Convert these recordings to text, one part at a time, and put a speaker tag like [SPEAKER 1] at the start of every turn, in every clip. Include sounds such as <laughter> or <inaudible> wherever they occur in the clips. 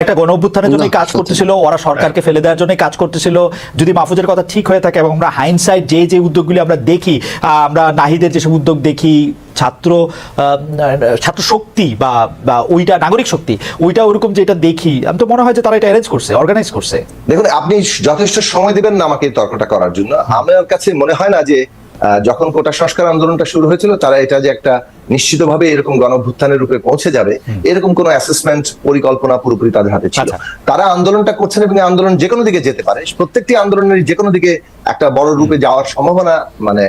[SPEAKER 1] একটা গণ অভ্যুত্থানের জন্য কাজ করতেছিল ওরা সরকারকে ফেলে দেওয়ার জন্য কাজ করতেছিল। যদি মাহফুজের কথা ঠিক হয়ে থাকে এবং আমরা হাইনসাইড যে যে উদ্যোগগুলি আমরা দেখি আহ, আমরা নাহিদের যেসব উদ্যোগ দেখি ছাত্র আহ, ছাত্র শক্তি বা বা ওইটা নাগরিক শক্তি ওইটা ওরকম যেটা দেখি আমি তো মনে হয় যে তারা এটা অ্যারেঞ্জ করছে অর্গানাইজ করছে।
[SPEAKER 2] দেখুন আপনি যথেষ্ট সময় দিবেন না আমাকে তর্কটা করার জন্য। আমার কাছে মনে হয় না যে আহ, যখন কোটা সংস্কার আন্দোলনটা শুরু হয়েছিল তারা এটা যে একটা নিশ্চিতভাবে এরকম গণভ্যুত্থানের রূপে পৌঁছে যাবে এরকম কোনো অ্যাসেসমেন্ট পরিকল্পনা পুরোপুরি তাদের হাতে ছিল।
[SPEAKER 1] আচ্ছা।
[SPEAKER 2] তারা আন্দোলনটা করছেন এবং আন্দোলন যে কোনো দিকে যেতে পারে প্রত্যেকটি আন্দোলনের যে কোনো দিকে একটা বড় রূপে যাওয়ার সম্ভাবনা মানে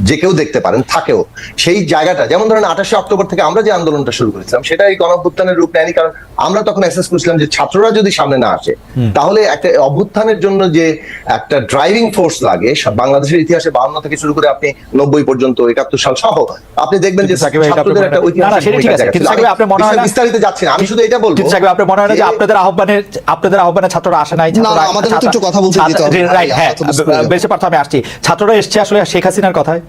[SPEAKER 2] যে কেউ দেখতে পারেন থাকেও। সেই জায়গাটা যেমন ধরেন আঠাশে অক্টোবর থেকে আমরা যে আন্দোলনটা শুরু করেছিলাম সেটা এই গণঅভ্যুত্থানের রূপ নেয়নি কারণ আমরা তখন অ্যাসেস করেছিলাম যে ছাত্ররা যদি সামনে না আসে তাহলে একটা অভ্যুত্থানের জন্য যে একটা ড্রাইভিং ফোর্স লাগে বাংলাদেশের ইতিহাসে বাহান্ন থেকে শুরু করে আপনি নব্বই পর্যন্ত একাত্তর সাল সহ আপনি দেখবেন যে
[SPEAKER 1] সাকিব ভাই, এটা
[SPEAKER 2] একটা
[SPEAKER 1] মনে- না, না,
[SPEAKER 2] ঐতিহাসিক
[SPEAKER 1] সেটা ঠিক আছে। কিন্তু সাকিব ভাই, আপনার মনে হয়
[SPEAKER 2] বিস্তারিত যাচ্ছি আমি শুধু এটা বলব
[SPEAKER 1] সাকিব ভাই, আপনার মনে হয় যে আপনাদের আহ্বানে আপনাদের আহ্বানে ছাত্ররা আসে নাই
[SPEAKER 3] একটু কথা বলতে দিতে হবে।
[SPEAKER 1] রাইট হ্যাঁ বেশি পার্থ আমি আসছি ছাত্ররা এসছে আসলে শেখ হাসিনার কথায়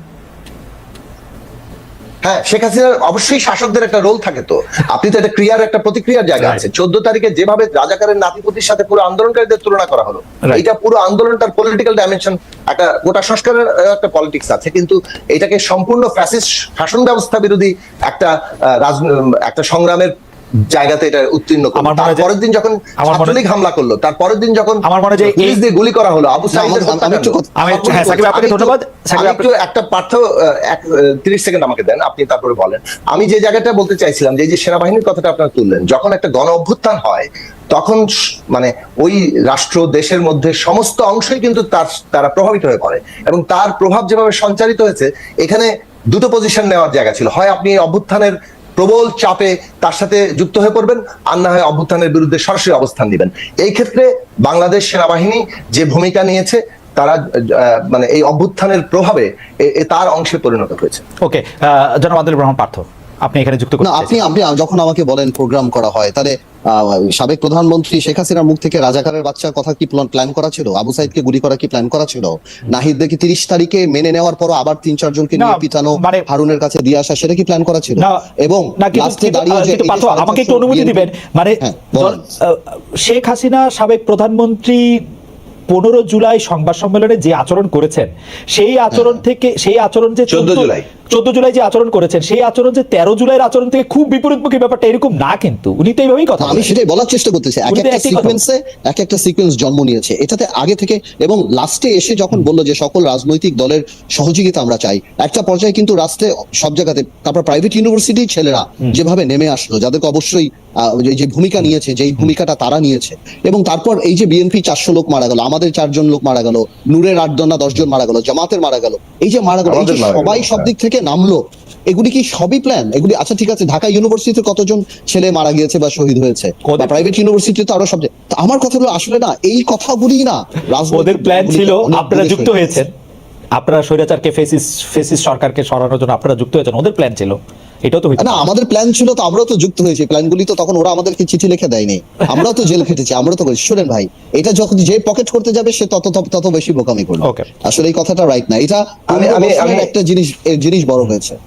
[SPEAKER 2] হ্যাঁ শেখ হাসিনার অবশ্যই শাসকদের একটা রোল থাকে তো। আপনি তো একটা ক্রিয়ার একটা প্রতিক্রিয়ার জায়গা আছে। চোদ্দ তারিখে যেভাবে রাজাকারের নাতিপতির সাথে পুরো আন্দোলনকারীদের তুলনা করা হলো। এটা পুরো আন্দোলনটার পলিটিক্যাল ডাইমেনশন একটা গোটা সংস্কারের একটা পলিটিক্স আছে। কিন্তু এটাকে সম্পূর্ণ ফ্যাসিস্ট শাসন ব্যবস্থা বিরোধী একটা একটা সংগ্রামের জায়গাতে এটা উত্তীর্ণ করল। তারপরের দিন যখন
[SPEAKER 1] আমার
[SPEAKER 2] ছাত্রলীগ হামলা করল তারপরের দিন যখন
[SPEAKER 1] আমার মনে হয়
[SPEAKER 2] পুলিশ দিয়ে গুলি করা হলো আবু সাইদের
[SPEAKER 3] আমি একটু
[SPEAKER 1] আমি- হ্যাঁ, সাকিব আপনাকে ধন্যবাদ। সাকিব
[SPEAKER 2] একটু একটা পার্থ আহ, এক তিরিশ সেকেন্ড আমাকে দেন আপনি তারপরে বলেন। আমি যে জায়গাটা বলতে চাইছিলাম যে যে সেনাবাহিনীর কথাটা আপনারা তুললেন যখন একটা গণ অভ্যুত্থান হয় তখন মানে ওই রাষ্ট্র দেশের মধ্যে সমস্ত অংশই কিন্তু তার তারা প্রভাবিত হয়ে পড়ে। এবং তার প্রভাব যেভাবে সঞ্চারিত হয়েছে এখানে দুটো পজিশন নেওয়ার জায়গা ছিল। হয় আপনি অভ্যুত্থানের প্রবল চাপে তার সাথে যুক্ত হয়ে পড়বেন আর না হয় অভ্যুত্থানের বিরুদ্ধে সরাসরি অবস্থান নেবেন। এই ক্ষেত্রে বাংলাদেশ সেনাবাহিনী যে ভূমিকা নিয়েছে, তারা মানে এই অভ্যুত্থানের প্রভাবে তার অংশে পরিণত হয়েছে।
[SPEAKER 1] ওকে জনাব আব্দুল রহমান পার্থ। আপনি এখানে যুক্ত করতে
[SPEAKER 3] আপনি আপনি যখন আমাকে বলেন প্রোগ্রাম করা হয় তাহলে আহ, সাবেক প্রধানমন্ত্রী শেখ হাসিনার মুখ থেকে রাজাকারের বাচ্চার কথা কি প্ল্যান করা ছিল? আবু সাইদকে গুলি করা কি প্ল্যান করা ছিল? নাহিদ নাহিদকে তিরিশ তারিখে মেনে নেওয়ার পর আবার তিন চারজনকে নিয়ে পিটানো
[SPEAKER 1] মানে-
[SPEAKER 3] হারুনের কাছে দিয়ে আসা সেটা কি প্ল্যান করা ছিল? এবং লাস্টে দাঁড়িয়ে যে
[SPEAKER 1] আমাকে একটু অনুমতি দিবেন। মানে
[SPEAKER 3] হ্যাঁ,
[SPEAKER 1] শেখ হাসিনা সাবেক প্রধানমন্ত্রী পনেরো জুলাই সংবাদ সম্মেলনে যে আচরণ করেছেন সেই আচরণ থেকে সেই আচরণ যে
[SPEAKER 2] 14 জুলাই।
[SPEAKER 1] চোদ্দ জুলাই যে আচরণ করেছেন সেই আচরণ যে তেরো জুলাইয়ের আচরণ থেকে খুব বিপরীতমুখী ব্যাপারটা এরকম না কিন্তু। উনি তো এইভাবেই কথা
[SPEAKER 3] আমি সেটাই বলার চেষ্টা করতেছি। এক একটা সিকোয়েন্সে এক একটা সিকোয়েন্স জন্ম নিয়েছে। এটাতে আগে থেকে এবং লাস্টে এসে যখন বলল যে সকল রাজনৈতিক দলের সহযোগিতা আমরা চাই একটা পর্যায়ে কিন্তু রাস্টে সব জায়গাতে তারপর প্রাইভেট ইউনিভার্সিটির ছেলেরা যেভাবে নেমে আসলো যাদেরকে অবশ্যই আহ, যে- ভূমিকা নিয়েছে যেই ভূমিকাটা তারা নিয়েছে। এবং তারপর এই যে বিএনপি চারশো লোক মারা গেল আমাদের চারজন লোক মারা গেল নূরের আট দনা দশজন মারা গেল জামাতের মারা গেল এই যে মারা গেল সবাই সব
[SPEAKER 2] হ্যাঁ।
[SPEAKER 3] দিক থেকে নামলো। এগুলি কি সবই প্ল্যান এগুলি আচ্ছা ঠিক আছে ঢাকা ইউনিভার্সিটিতে কতজন ছেলে মারা গিয়েছে বা শহীদ হয়েছে? প্রাইভেট ইউনিভার্সিটিতে আরও সব আমার কথা হলো আসলে না এই কথাগুলি না
[SPEAKER 1] ওদের প্ল্যান ছিল আপনারা যুক্ত হয়েছেন। আপনারা স্বৈরাচারকে ফেসিস ফেসিস সরকারকে সরানোর জন্য আপনারা যুক্ত হয়েছেন ওদের প্ল্যান ছিল। এটাও তো
[SPEAKER 3] না আমাদের প্ল্যান ছিল তো আমরাও তো যুক্ত হয়েছি। প্ল্যানগুলি তো তখন ওরা আমাদেরকে চিঠি লিখে দেয়নি। আমরাও তো জেল খেটেছি আমরা তো শোনেন শুনেন ভাই এটা যখন যে পকেট করতে যাবে সে তত তত- তত বেশি বোকামি করবে। আসলে এই কথাটা রাইট না। এটা
[SPEAKER 2] আমি- আমি-
[SPEAKER 3] একটা জিনিস জিনিস বড় হয়েছে।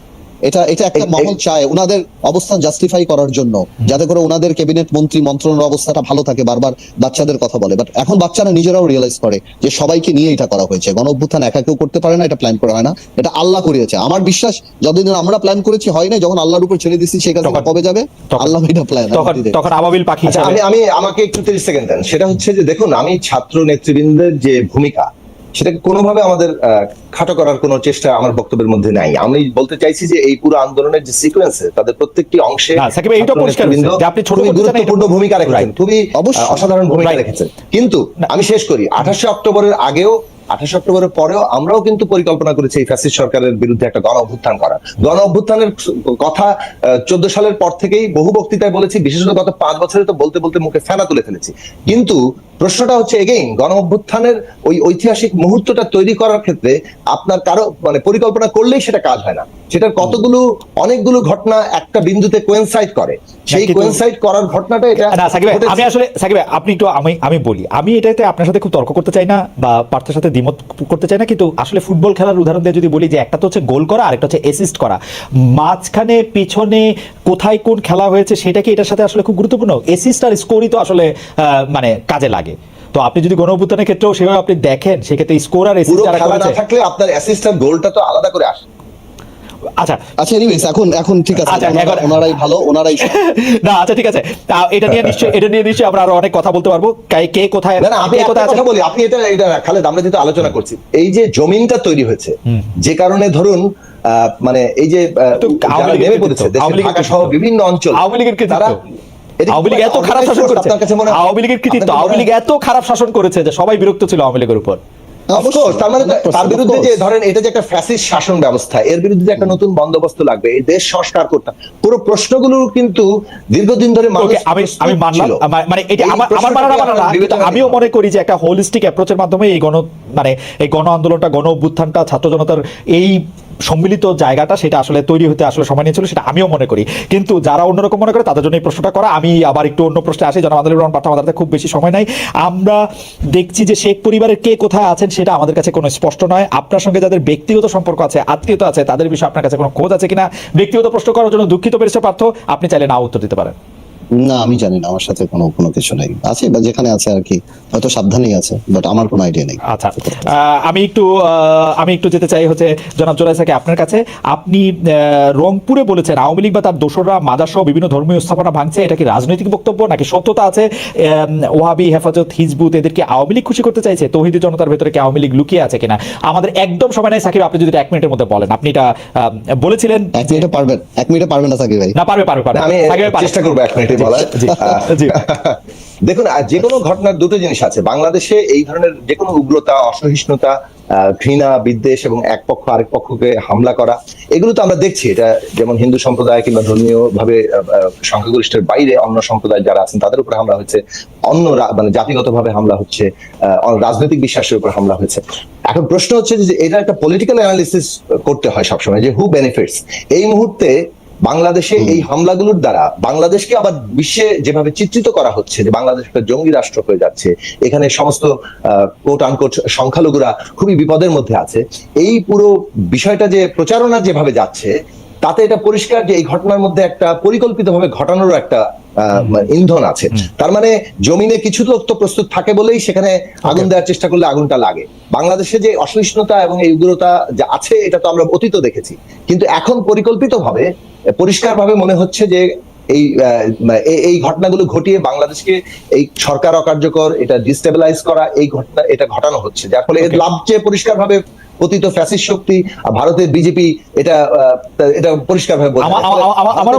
[SPEAKER 3] এটা এটা একটা মহল চায় ওনাদের অবস্থান জাস্টিফাই করার জন্য যাতে করে ওনাদের ক্যাবিনেট মন্ত্রী মন্ত্রণালয়ের অবস্থাটা ভালো থাকে বারবার বাচ্চাদের কথা বলে। বাট এখন বাচ্চারা নিজেরাও রিয়েলাইজ করে যে সবাইকে নিয়ে এটা করা হয়েছে। গণ অভ্যুত্থান একা কেউ করতে পারে না এটা প্ল্যান করা হয় না। এটা আল্লাহ করিয়েছে। আমার বিশ্বাস যতদিন আমরা প্ল্যান করেছি হয় না যখন আল্লাহর উপর ছেড়ে দিচ্ছি সেখানে কবে যাবে? আল্লাহ এটা প্ল্যান
[SPEAKER 1] তখন তখন আবাবিল পাখি
[SPEAKER 2] আচ্ছা আমি আমি আমাকে একটু তিরিশ সেকেন্ড দেন। সেটা হচ্ছে যে দেখুন আমি ছাত্র নেতৃবৃন্দের যে ভূমিকা সেটাকে কোনোভাবে আমাদের আহ, খাটো করার কোনো চেষ্টা আমার বক্তব্যের মধ্যে নাই আমি বলতে চাইছি যে এই পুরো আন্দোলনের যে সিকোয়েন্স তাদের প্রত্যেকটি অংশে
[SPEAKER 1] এইটা পরিষ্কার যে আপনি ছোট
[SPEAKER 2] গুরুত্বপূর্ণ ভূমিকা রেখেছেন. খুবই
[SPEAKER 3] অবশ্যই।
[SPEAKER 2] অসাধারণ ভূমিকা রেখেছেন কিন্তু আমি শেষ করি আঠাশে অক্টোবরের আগেও আঠাশে অক্টোবরের পরেও আমরাও কিন্তু পরিকল্পনা করেছি এই ফ্যাসিস্ট সরকারের বিরুদ্ধে একটা গণ অভ্যুত্থান করা গণ অভ্যুত্থানের কথা চোদ্দ সালের পর থেকেই বহু বক্তৃতায় বলেছি বিশেষত গত পাঁচ বছরে তো বলতে বলতে মুখে ফেনা তুলে ফেলেছি। কিন্তু প্রশ্নটা হচ্ছে এগেইন গণ অভ্যুত্থানের ওই ঐতিহাসিক মুহূর্তটা তৈরি করার ক্ষেত্রে আপনার কারও মানে পরিকল্পনা করলেই সেটা কাজ হয় না। সেটার কতগুলো অনেকগুলো ঘটনা একটা বিন্দুতে কোয়েনসাইড করে। সেই কোয়েনসাইড করার ঘটনাটা এটা
[SPEAKER 1] না সাকিব আমি আসলে সাকিব আপনি একটু আমি আমি বলি আমি এটাতে আপনার সাথে খুব তর্ক করতে চাই না বা পার্থের সাথে দ্বিমত করতে চাই না কিন্তু আসলে ফুটবল খেলার উদাহরণ দিয়ে যদি বলি যে একটা তো হচ্ছে গোল করা আরেকটা হচ্ছে অ্যাসিস্ট করা। মাঝখানে পিছনে কোথায় কোন খেলা হয়েছে সেটা কি এটার সাথে আসলে খুব গুরুত্বপূর্ণ? অ্যাসিস্ট আর স্কোরই তো আসলে আহ, মানে কাজে লাগে। তো আপনি যদি গণঅভ্যুত্থানের ক্ষেত্রেও সেভাবে আপনি দেখেন সেক্ষেত্রে স্কোর আর
[SPEAKER 2] এসিস্ট
[SPEAKER 1] অ্যাসিস্ট
[SPEAKER 2] থাকলে আপনার অ্যাসিস্ট্যান্ট গোলটা তো আলাদা করে আসে।
[SPEAKER 1] আচ্ছা।
[SPEAKER 3] আচ্ছা এনিওয়েজ এখন এখন ঠিক আছে
[SPEAKER 1] আচ্ছা,
[SPEAKER 3] ওনারা- ওনারাই ভালো ওনারাই <laughs>
[SPEAKER 1] না আচ্ছা ঠিক আছে। তা এটা নিয়ে নিশ্চয়ই এটা নিয়ে নিশ্চয়ই আমরা আরও অনেক কথা বলতে পারব। কে- কে কোথায়
[SPEAKER 2] না না আমি
[SPEAKER 1] কোথায় আছে
[SPEAKER 2] কথা বলি। আপনি এটা এটা খালেদ আমরা যেহেতু আলোচনা করছি এই যে জমিনটা তৈরি হয়েছে যে কারণে ধরুন আহ, মানে এই যে নেমে পড়েছে ঢাকা সহ বিভিন্ন অঞ্চল
[SPEAKER 1] আওয়ামী লীগের।
[SPEAKER 2] তারা
[SPEAKER 1] আওয়ামী লীগ এত খারাপ শাসন করেছে। আওয়ামী লীগের কৃতিত্ব আওয়ামী লীগ এত খারাপ শাসন করেছে যে সবাই বিরক্ত ছিল আওয়ামী লীগের উপর।
[SPEAKER 2] তার মানে তার বিরুদ্ধে যে ধরেন এটা যে একটা ফ্যাসিস শাসন ব্যবস্থা এর বিরুদ্ধে যে একটা নতুন বন্দোবস্ত লাগবে এই দেশ সংস্কার করতে। পুরো প্রশ্নগুলো কিন্তু দীর্ঘদিন ধরে
[SPEAKER 1] আমি আমি মানলাম। মানে এটা আমার আমার মানা মানা আমিও মনে করি যে একটা হোলিস্টিক অ্যাপ্রোচের মাধ্যমে এই গণ মানে এই গণ আন্দোলনটা গণ অভ্যুত্থানটা ছাত্র জনতার এই সম্মিলিত জায়গাটা সেটা আসলে তৈরি হতে আসলে সময় নিয়েছিল, সেটা আমিও মনে করি। কিন্তু যারা অন্যরকম মনে করে, তাদের জন্য এই প্রশ্নটা করা। আমি আবার একটু অন্য প্রশ্নে আসি। যেন আমাদের রহমান, পাঠা আমাদের খুব বেশি সময় নাই। আমরা দেখছি যে শেখ পরিবারের কে কোথায় আছেন, সেটা আমাদের কাছে কোনো স্পষ্ট নয়। আপনার সঙ্গে যাদের ব্যক্তিগত সম্পর্ক আছে, আত্মীয়তা আছে, তাদের বিষয়ে আপনার কাছে কোনো খোঁজ আছে কিনা? ব্যক্তিগত প্রশ্ন করার জন্য দুঃখিত পেরেছে পার্থ। আপনি চাইলে না উত্তর দিতে পারেন।
[SPEAKER 3] না আমি জানি না আমার সাথে কোনো কোনো কিছু নেই। আছে বা যেখানে আছে আর কি হয়তো সাবধানেই আছে বাট আমার কোনো আইডিয়া নেই।
[SPEAKER 1] আচ্ছা আমি একটু আমি একটু যেতে চাই হচ্ছে জনাব জোরাই সাকে আপনার কাছে। আপনি রংপুরে বলেছেন আওয়ামী লীগ বা তার দোসররা মাদাসহ বিভিন্ন ধর্মীয় স্থাপনা ভাঙছে এটা কি রাজনৈতিক বক্তব্য নাকি সত্যতা আছে? ওহাবি হেফাজত হিজবুত এদেরকে আওয়ামী লীগ খুশি করতে চাইছে? তৌহিদি জনতার ভেতরে কি আওয়ামী লীগ লুকিয়ে আছে কিনা? আমাদের একদম সময় নাই সাকিব আপনি যদি এক মিনিটের মধ্যে বলেন। আপনি এটা আহ, বলেছিলেন।
[SPEAKER 3] এক মিনিটে পারবেন এক মিনিটে পারবেন না সাকিব ভাই।
[SPEAKER 1] না পারবে পারবে পারবে।
[SPEAKER 2] আমি। চেষ্টা করব এক মিনিটে <laughs> দেখুন যে কোনো ঘটনার দুটো জিনিস আছে। বাংলাদেশে এই ধরনের যে কোনো উগ্রতা অসহিষ্ণুতা ঘৃণা বিদ্বেষ এবং এক পক্ষ আরেক পক্ষকে হামলা করা এগুলো তো আমরা দেখছি। এটা যেমন হিন্দু সম্প্রদায় কিংবা ধর্মীয় ভাবে সংখ্যাগরিষ্ঠের বাইরে অন্য সম্প্রদায় যারা আছেন তাদের উপর হামলা হচ্ছে। অন্য মানে জাতিগত ভাবে হামলা হচ্ছে আহ, রাজনৈতিক বিশ্বাসের উপর হামলা হয়েছে। এখন প্রশ্ন হচ্ছে যে এটা একটা পলিটিক্যাল অ্যানালিসিস করতে হয় সবসময় যে হু বেনিফিটস এই মুহূর্তে বাংলাদেশে এই হামলাগুলোর দ্বারা বাংলাদেশকে আবার বিশ্বে যেভাবে চিত্রিত করা হচ্ছে যে বাংলাদেশ একটা জঙ্গি রাষ্ট্র হয়ে যাচ্ছে এখানে সমস্ত কোট আনকোট সংখ্যালঘুরা খুবই বিপদের মধ্যে আছে এই পুরো বিষয়টা যে প্রচারণা যেভাবে যাচ্ছে তাতে এটা পরিষ্কার যে এই ঘটনার মধ্যে একটা পরিকল্পিতভাবে ঘটানোর একটা ইন্ধন আছে। তার মানে জমিনে কিছু লোক তো প্রস্তুত থাকে বলেই সেখানে আগুন দেওয়ার চেষ্টা করলে আগুনটা লাগে। বাংলাদেশে যে অসহিষ্ণুতা এবং এই উগ্রতা যা আছে এটা তো আমরা অতীত দেখেছি। কিন্তু এখন পরিকল্পিতভাবে পরিষ্কারভাবে মনে হচ্ছে যে এই এই- ঘটনাগুলো ঘটিয়ে বাংলাদেশকে এই সরকার অকার্যকর এটা ডিস্টেবিলাইজ করা এই ঘটনা এটা ঘটানো হচ্ছে। যার ফলে. লাভ যে পরিষ্কারভাবে পতিত ফ্যাসিস শক্তি আর ভারতের বিজেপি এটা এটা পরিষ্কার ভাবে
[SPEAKER 1] আমার-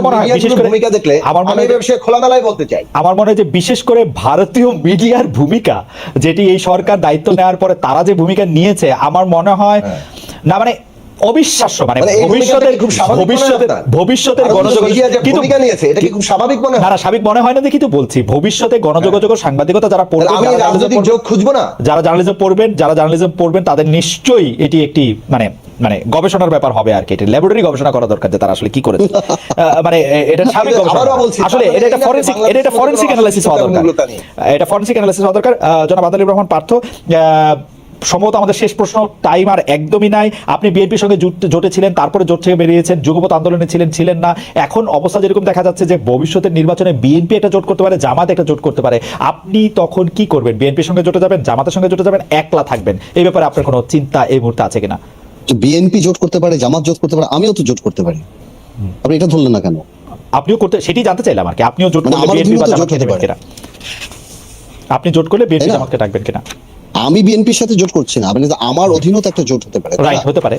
[SPEAKER 1] মনে হয়, বিশেষ করে-
[SPEAKER 2] ভূমিকা দেখলে
[SPEAKER 1] আমার মনে হয়
[SPEAKER 2] বিষয়ে খোলামেলায় বলতে চাই।
[SPEAKER 1] আমার মনে হয় যে বিশেষ করে ভারতীয় মিডিয়ার ভূমিকা যেটি এই সরকার দায়িত্ব নেওয়ার পরে তারা যে ভূমিকা নিয়েছে আমার মনে হয়। না মানে অবিশ্বাস্য মানে
[SPEAKER 2] মানে
[SPEAKER 1] ভবিষ্যতের ভবিষ্যতের ভবিষ্যতের গণযোগাযোগ কিন্তু
[SPEAKER 2] নিয়েছে এটা কি খুব স্বাভাবিক মনে হয়?
[SPEAKER 1] স্বাভাবিক মনে হয় না দেখি তো বলছি। ভবিষ্যতে গণযোগাযোগ সাংবাদিকতা যারা পড়বে
[SPEAKER 2] আমি রাজনৈতিক যোগ খুঁজবো না?
[SPEAKER 1] যারা জার্নালিজম পড়বেন যারা জার্নালিজম পড়বেন তাদের নিশ্চয়ই এটি একটি মানে মানে গবেষণার ব্যাপার হবে আর কি। এটি ল্যাবরেটরি গবেষণা করা দরকার যে তারা আসলে কি করেছে। <laughs> মানে এটা স্বাভাবিক গবেষণা। আসলে এটা একটা ফরেনসিক এটা একটা ফরেনসিক অ্যানালাইসিস হওয়া দরকার। এটা ফরেনসিক অ্যানালাইসিস হওয়া দরকার। জনাব আদাল রহমান পার্থ সম্ভবত আমাদের শেষ প্রশ্ন টাইম আর একদমই নাই। আপনি বিএনপির সঙ্গে জোট- জোটে ছিলেন তারপরে জোট থেকে বেরিয়েছেন যুগপথ আন্দোলনে ছিলেন ছিলেন না। এখন অবস্থা যেরকম দেখা যাচ্ছে যে ভবিষ্যতের নির্বাচনে বিএনপি একটা জোট করতে পারে জামাত একটা জোট করতে পারে। আপনি তখন কি করবেন? বিএনপির সঙ্গে জোটে যাবেন জামাতের সঙ্গে জোটে যাবেন একলা থাকবেন। এই ব্যাপারে আপনার কোনো চিন্তা এই মুহূর্তে আছে কিনা?
[SPEAKER 3] বিএনপি জোট করতে পারে জামাত জোট করতে পারে আমিও তো জোট করতে পারি। আপনি এটা ধরলেন না কেন?
[SPEAKER 1] আপনিও করতে সেটি জানতে চাইলাম আর কি। আপনিও জোট
[SPEAKER 3] মানে আমার
[SPEAKER 1] বিএনপি বা আপনি জোট করলে বিএনপি? জামাতকে ডাকবেন কিনা?
[SPEAKER 3] আমি বিএনপির সাথে জোট করছি না। আমার অধীনত একটা জোট হতে পারে
[SPEAKER 1] হতে পারে।